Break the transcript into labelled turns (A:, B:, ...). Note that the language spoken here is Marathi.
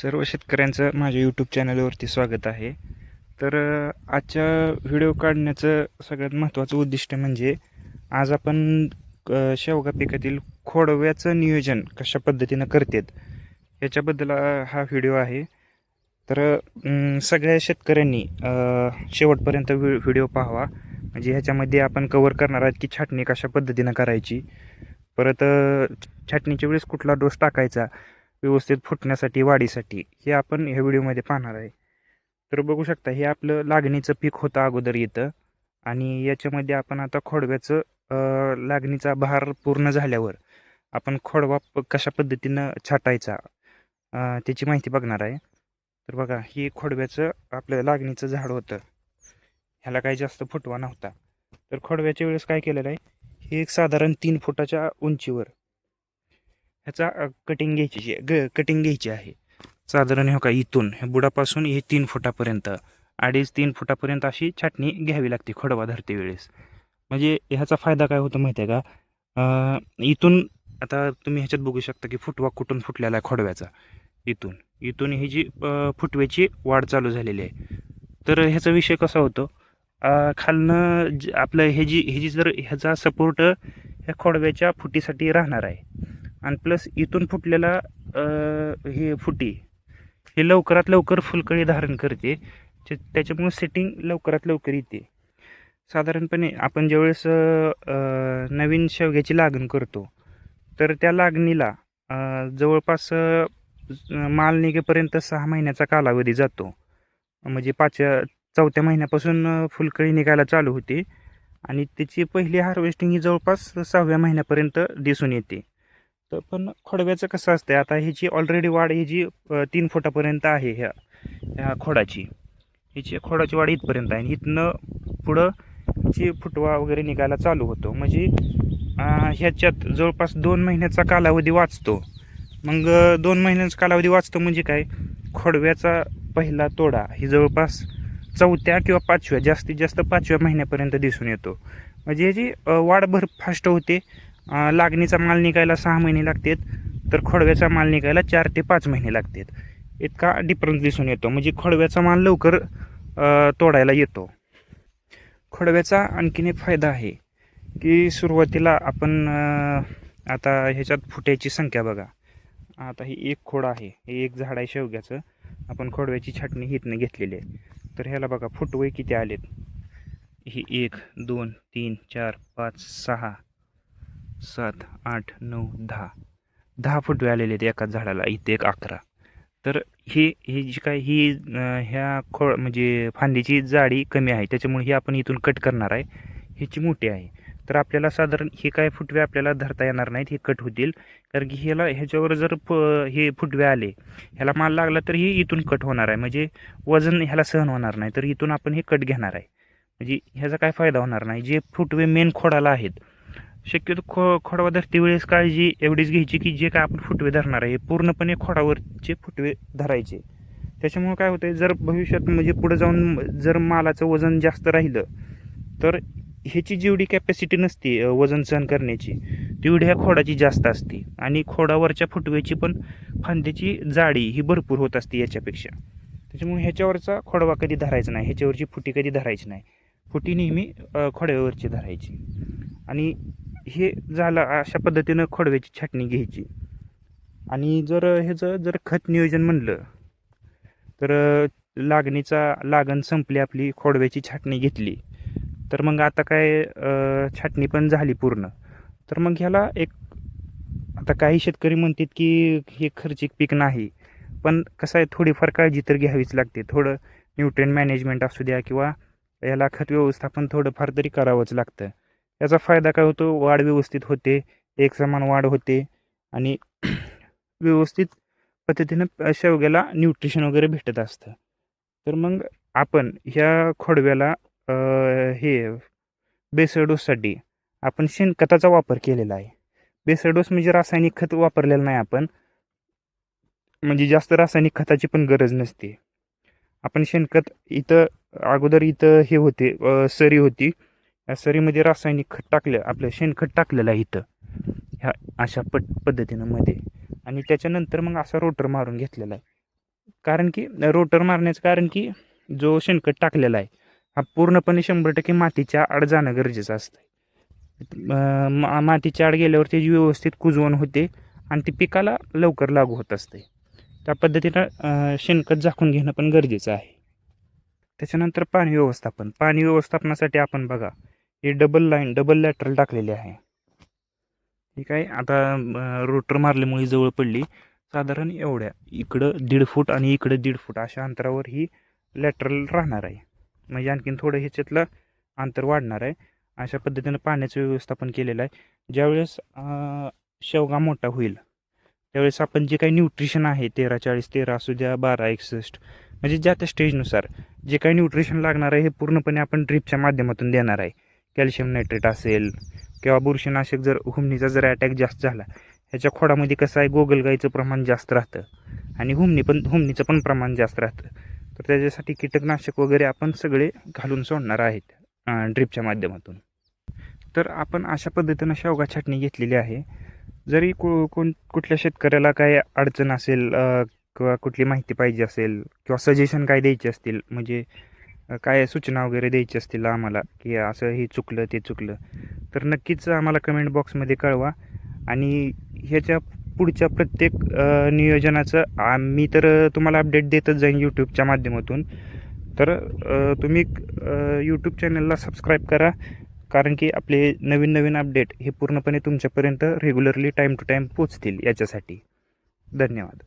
A: सर्व शेतकऱ्यांचं माझ्या यूट्यूब चॅनलवरती स्वागत आहे. तर आजच्या व्हिडिओ काढण्याचं सगळ्यात महत्त्वाचं उद्दिष्ट म्हणजे आज आपण शेवगा पिकातील खोडव्याचं नियोजन कशा पद्धतीनं करतात याच्याबद्दल हा व्हिडिओ आहे. तर सगळ्या शेतकऱ्यांनी शेवटपर्यंत व्हि व्हिडिओ पाहावा. म्हणजे ह्याच्यामध्ये आपण कवर करणार आहोत की छाटणी कशा पद्धतीनं करायची. परत छाटणीच्या वेळेस कुठला डोस टाकायचा व्यवस्थित फुटण्यासाठी वाढीसाठी हे आपण ह्या व्हिडिओमध्ये पाहणार आहे. तर बघू शकता हे आपलं लागणीचं पीक होतं अगोदर येतं आणि याच्यामध्ये आपण आता खोडव्याचं लागणीचा भार पूर्ण झाल्यावर आपण खोडवा प कशा पद्धतीनं छाटायचा त्याची माहिती बघणार आहे. तर बघा हे खोडव्याचं आपलं लागणीचं झाड होतं. ह्याला काही जास्त फुटवा नव्हता. तर खोडव्याच्या वेळेस काय केलेलं आहे हे एक साधारण तीन फुटाच्या उंचीवर ह्याचा कटिंग घ्यायची जी- ग कटिंग घ्यायची आहे. साधारण हो का इथून ह्या बुडापासून हे तीन फुटापर्यंत अडीच तीन फुटापर्यंत अशी छाटणी घ्यावी लागते खोडवा धरते वेळेस. म्हणजे ह्याचा फायदा काय होतो माहिती आहे का इथून आता तुम्ही ह्याच्यात बघू शकता की फुटवा कुठून फुटलेला आहे खोडव्याचा. इथून इथून ही जी फुटव्याची वाढ चालू झालेली आहे. तर ह्याचा विषय कसा होतो? खालनं ज- आपलं हे जी हे जी जर ह्याचा सपोर्ट ह्या खोडव्याच्या फुटीसाठी राहणार आहे आणि प्लस इथून फुटलेला हे फुटी हे लवकरात लवकर फुलकळी धारण करते. त्या- त्याच्यामुळे सेटिंग लवकरात लवकर येते. साधारणपणे आपण ज्यावेळेस नवीन शेवग्याची लागण करतो तर त्या लागणीला जवळपास माल निघेपर्यंत सहा महिन्याचा कालावधी जातो. म्हणजे पाचव्या चौथ्या महिन्यापासून फुलकळी निघायला चालू होते. आणि त्याची पहिली हार्वेस्टिंग ही जवळपास सहाव्या महिन्यापर्यंत दिसून येते. तर पण खोडव्याचं कसं असतं आता ह्याची ऑलरेडी वाढ ही जी तीन फुटापर्यंत आहे ह्या ह्या खोडाची ह्याची खोडाची वाढ इथपर्यंत आहे. आणि इथनं पुढं ह्याची फुटवा वगैरे निघायला चालू होतो. म्हणजे ह्याच्यात जवळपास दोन महिन्याचा कालावधी वाचतो. मग दोन महिन्याचा कालावधी वाचतो म्हणजे काय? खोडव्याचा पहिला तोडा ही जवळपास चौथ्या किंवा पाचव्या जास्तीत जास्त पाचव्या महिन्यापर्यंत दिसून येतो. म्हणजे ह्याची वाढ भर फास्ट होते. लागणीचा माल निघायला सहा महिने लागतात तर खोडव्याचा माल निघायला चार ते पाच महिने लागतात. इतका डिफरन्स दिसून येतो. म्हणजे खोडव्याचा माल लवकर तोडायला येतो. खोडव्याचा आणखीन एक फायदा आहे की सुरुवातीला आपण आता ह्याच्यात फुट्याची संख्या बघा. आता ही एक खोड आहे. हे एक झाड आहे शेवग्याचं. आपण खोडव्याची छाटणी हितनं घेतलेली आहे. तर ह्याला बघा फुटवे किती आलेत? ही एक दोन तीन चार पाच सहा सात आठ नऊ दहा. दहा फुटवे आलेले आहेत एकाच झाडाला इथे एक अकरा. तर ही हे जी काय ही ह्या खोळ म्हणजे फांदीची जाडी कमी आहे. त्याच्यामुळे ही आपण इथून कट करणार आहे. ह्याची मोठी आहे. तर आपल्याला साधारण हे काय फुटवे आपल्याला धरता येणार नाहीत हे कट होतील. कारण की ह्याला ह्याच्यावर जर फ हे फुटवे आले ह्याला माल लागला तर ही इथून कट होणार आहे. म्हणजे वजन ह्याला सहन होणार नाही. तर इथून आपण हे कट घेणार आहे. म्हणजे ह्याचा काय फायदा होणार नाही. जे फुटवे मेन खोडाला आहेत शक्यतो खो खोडवा धरते वेळेस काळजी एवढीच घ्यायची की जे काय आपण फुटवे धरणार आहे हे पूर्णपणे खोडावरचे फुटवे धरायचे. त्याच्यामुळे काय होतंय जर भविष्यात म्हणजे पुढे जाऊन जर मालाचं वजन जास्त राहिलं तर ह्याची जेवढी कॅपॅसिटी नसते वजन सहन करण्याची तेवढी ह्या खोडाची जास्त असते. आणि खोडावरच्या फुटव्याची पण फांद्याची जाडी ही भरपूर होत असते याच्यापेक्षा. त्याच्यामुळे ह्याच्यावरचा खोडवा कधी धरायचा नाही ह्याच्यावरची फुटी कधी धरायची नाही. फुटी नेहमी खोड्यावरची धरायची. आणि हे झालं अशा पद्धतीनं खोडव्याची छाटणी घ्यायची. आणि जर ह्याचं जर खत नियोजन म्हणलं तर लागणीचा लागण संपली आपली खोडव्याची छाटणी घेतली तर मग आता काय छाटणी पण झाली पूर्ण. तर मग ह्याला एक आता काही शेतकरी म्हणतात की हे खर्चिक पीक नाही पण कसं आहे थोडीफार काळजी तर घ्यावीच लागते. थोडं न्यूट्रिएंट मॅनेजमेंट असू द्या किंवा याला खत व्यवस्थापन थोडंफार तरी करावंच लागतं. याचा फायदा काय होतो? वाढ व्यवस्थित होते एक समान वाढ होते आणि व्यवस्थित पद्धतीनं शेवग्याला न्यूट्रिशन वगैरे भेटत असतं. तर मग आपण ह्या खोडव्याला हे बेसडोससाठी आपण शेणखताचा वापर केलेला आहे. बेसडोस म्हणजे रासायनिक खत वापरलेलं नाही आपण. म्हणजे जास्त रासायनिक खताची पण गरज नसते. आपण शेणखत इथं अगोदर इथं हे होते सरी होती. या सरीमध्ये रासायनिक खत टाकलं आपलं शेणखत टाकलेलं आहे इथं. ह्या अशा पट पद्धतीनं मध्ये. आणि त्याच्यानंतर मग असा रोटर मारून घेतलेला आहे. कारण की रोटर मारण्याचं कारण की जो शेणखत टाकलेला आहे हा पूर्णपणे शंभर टक्के मातीच्या आड जाणं गरजेचं असतं. मा मातीच्या आड गेल्यावर ते व्यवस्थित कुजवण होते आणि ती पिकाला लवकर लागू होत असते. त्या पद्धतीनं शेणखत झाकून घेणं पण गरजेचं आहे. त्याच्यानंतर पाणी व्यवस्थापन. पाणी व्यवस्थापनासाठी आपण बघा हे डबल लाईन डबल लॅटरल टाकलेली आहे. ठीक आहे? आता रोटर मारल्यामुळे जवळ पडली. साधारण एवढ्या. इकडं दीड फूट आणि इकडं दीड फूट अशा अंतरावर ही लॅटरल राहणार आहे. म्हणजे आणखीन थोडं ह्याच्यातलं अंतर वाढणार आहे. अशा पद्धतीनं पाण्याचं व्यवस्थापन केलेलं आहे. ज्यावेळेस शेवगा मोठा होईल त्यावेळेस आपण जे काही न्यूट्रिशन आहे तेरा चाळीस तेरा असू द्या बारा एकसष्ट म्हणजे ज्या त्या स्टेजनुसार जे काही न्यूट्रिशन लागणार आहे हे पूर्णपणे आपण ड्रीपच्या माध्यमातून देणार आहे. कॅल्शियम नायट्रेट असेल किंवा बुरशीनाशक जर हुमणीचा जर अटॅक जास्त झाला ह्याच्या खोडामध्ये कसं आहे गोगलगाईचं प्रमाण जास्त राहतं. आणि हुमणी पण हुमणीचं पण प्रमाण जास्त राहतं. तर त्याच्यासाठी कीटकनाशक वगैरे आपण सगळे घालून सोडणार आहेत ड्रिपच्या माध्यमातून. तर आपण अशा पद्धतीनं शेवगा छाटणी घेतलेली आहे. जरी को कोण कुठल्या शेतकऱ्याला काय अडचण असेल किंवा कुठली माहिती पाहिजे असेल किंवा सजेशन काय द्यायचे असतील म्हणजे काय सूचना वगैरे द्यायची असतील आम्हाला की असं हे चुकलं ते चुकलं तर नक्कीच आम्हाला कमेंट बॉक्समध्ये कळवा. आणि ह्याच्या पुढच्या प्रत्येक नियोजनाचं आम्ही तर तुम्हाला अपडेट देतच जाईन यूट्यूबच्या माध्यमातून. तर तुम्ही यूट्यूब चॅनलला सबस्क्राईब करा कारण की आपले नवीन नवीन अपडेट हे पूर्णपणे तुमच्यापर्यंत रेग्युलरली टाईम टू टाईम पोचतील याच्यासाठी. धन्यवाद.